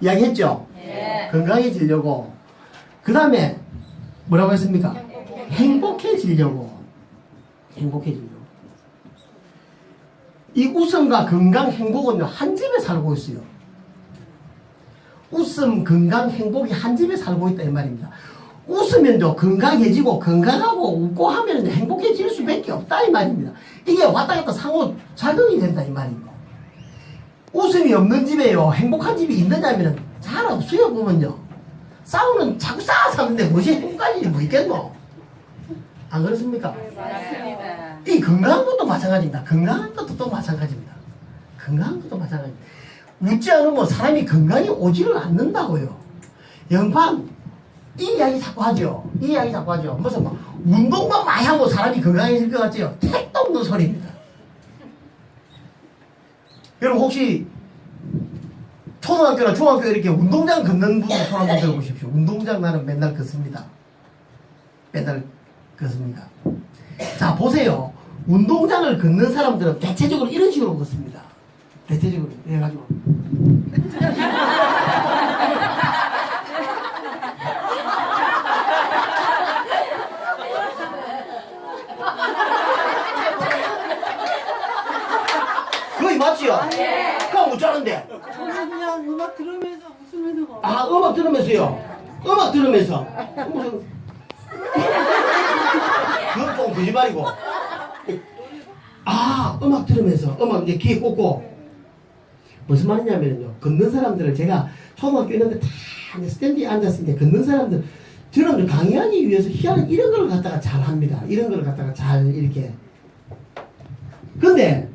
이야기했죠? 네. 건강해지려고. 그 다음에 뭐라고 했습니까? 행복해지려고. 행복해지려고. 이 웃음과 건강, 행복은요, 한 집에 살고 있어요. 웃음, 건강, 행복이 한 집에 살고 있다, 이 말입니다. 웃으면요, 건강해지고, 건강하고, 웃고 하면 행복해질 수밖에 없다, 이 말입니다. 이게 왔다 갔다 상호 작용이 된다, 이 말입니다. 웃음이 없는 집에요, 행복한 집이 있느냐면 잘 없어요, 보면요. 싸우는, 자꾸 싸워 사는데 무엇이 행복한 일이 뭐 있겠노? 안 그렇습니까? 맞습니다. 이 건강한 것도 마찬가지입니다. 건강한 것도 또 마찬가지입니다. 건강한 것도 마찬가지입니다. 웃지 않으면 사람이 건강이 오지를 않는다고요. 영판, 이 이야기 자꾸 하죠. 이 이야기 자꾸 하죠. 무슨 뭐, 운동만 많이 하고 사람이 건강해질 것 같지요? 택도 없는 소리입니다. 여러분 혹시 초등학교나 중학교 이렇게 운동장 걷는 분들 손 한번 들어보십시오. 운동장 나는 맨날 걷습니다. 맨날 걷습니다. 자 보세요. 운동장을 걷는 사람들은 대체적으로 이런 식으로 걷습니다. 대체적으로 이래가지고 맞지요? 그럼 못 자는데. 저는 그냥 음악 들으면서 웃으면서 가. 아 음악 들으면서요? 음악 들으면서. 무슨 그건 좀 거짓말이고. 아 음악 들으면서 음악 이제 귀에 꽂고. 무슨 말이냐면요. 걷는 사람들을 제가 초등학교 있는데 다 이제 스탠드에 앉았을 때 걷는 사람들 저는 강의하기 위해서 희한한 이런 걸 갖다가 잘 합니다. 이런 걸 갖다가 잘 이렇게. 근데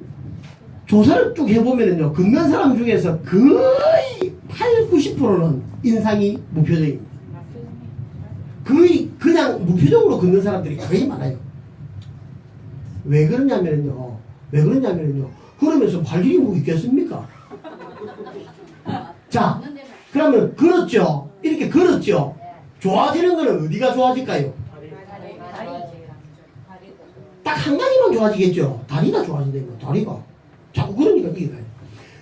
조사를 쭉 해보면은요, 걷는 사람 중에서 거의 8, 90%는 인상이 무표정입니다. 거의 그냥 무표정으로 걷는 사람들이 거의 많아요. 왜 그러냐면요, 왜 그러냐면요, 그러면서 갈 일이 뭐 있겠습니까? 자, 그러면 걸었죠? 이렇게 걸었죠? 좋아지는 거는 어디가 좋아질까요? 딱 한 가지만 좋아지겠죠. 다리가 좋아진다는 거 다리가. 자꾸 그러니까 이게.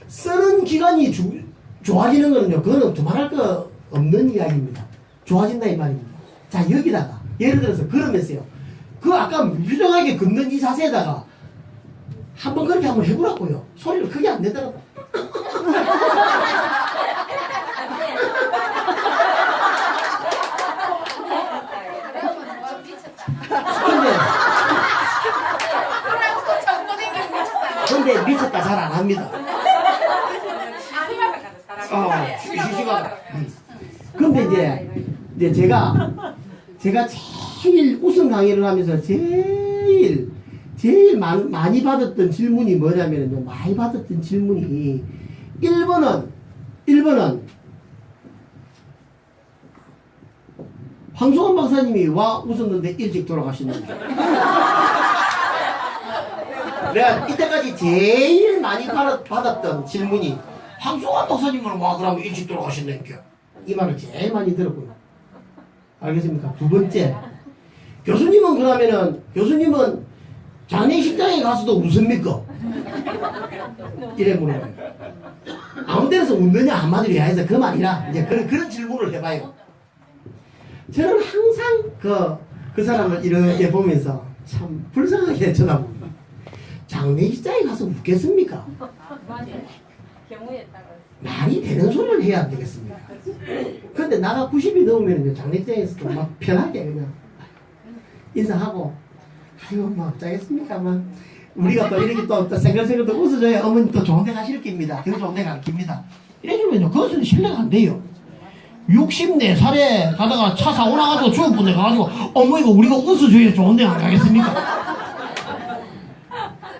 쓰는 기간이 주, 좋아지는 거는요, 그거는 두말할 거 없는 이야기입니다. 좋아진다 이 말입니다. 자, 여기다가, 예를 들어서 걸으면서요. 그 아까 무표정하게 걷는 이 자세에다가 한번 그렇게 한번 해보라고요. 소리를 크게 안 내더라도. 미쳤다 잘안 합니다. 어, 시시가. 근데 이제, 이제 제가, 제가 제일 우승 강의를 하면서 제일, 제일 많, 많이 받았던 질문이 뭐냐면요. 많이 받았던 질문이 1번은, 1번은 황송원 박사님이 와 웃었는데 일찍 돌아가셨는데. 내가 이때까지 제일 많이 받았, 받았던 질문이 황송환 박사님은 와 그러면 일찍 돌아가셨네니까. 이 말을 제일 많이 들었고요 알겠습니까? 두 번째. 교수님은 그러면은 교수님은 장례 식장에 가서도 웃습니까? 이래 물어봐요. 아무 데서 웃느냐 한마디로 해서 그 말이라 이제 그런, 그런 질문을 해봐요. 저는 항상 그, 그 사람을 이렇게 보면서 참 불쌍하게 쳐다봅니다 장례식장에 가서 웃겠습니까? 경우에 따라 말이 되는 소리를 해야 안 되겠습니까? 근데 나가 90이 넘으면 장례식장에서도 막 편하게 그냥 인사하고 아이고 뭐 어쩌겠습니까 막 우리가 또 이렇게 또, 또 생글생글 또 웃어줘야 어머니 또 좋은 데 가실 겁니다 더 좋은 데 가르칩니다 이래주면요 그것은 신뢰가 안 돼요 64살에 가다가 차 사고 나가지고 죽을 뻔해 가지고 어머니가 우리가 웃어줘야 좋은 데 안 가겠습니까?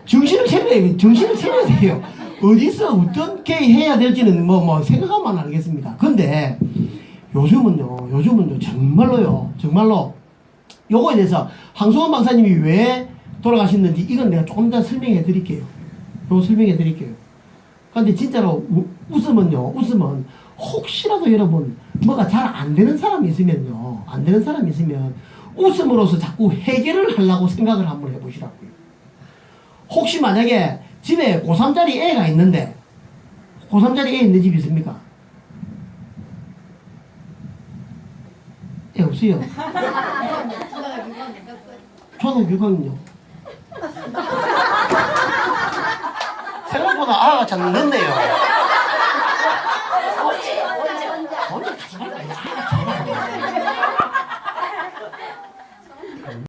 정신을 차려야 정신을 차려야 돼요. 어디서 어떻게 해야 될지는 뭐, 뭐, 생각하면 알겠습니다. 근데, 요즘은요, 요즘은요, 정말로요, 정말로, 요거에 대해서, 황송원 박사님이 왜 돌아가셨는지, 이건 내가 조금 더 설명해 드릴게요. 요거 설명해 드릴게요. 근데 진짜로, 우- 웃음은요, 웃음은, 혹시라도 여러분, 뭐가 잘 안 되는 사람이 있으면요, 안 되는 사람이 있으면, 웃음으로써 자꾸 해결을 하려고 생각을 한번 해보시라고요. 혹시 만약에 집에 고3짜리 애가 있는데 고3짜리 애 있는 집 있습니까? 애 없어요. 저는 유학이요 생각보다 아가 잘 늦네요. 언제 가지 말고 아가 잘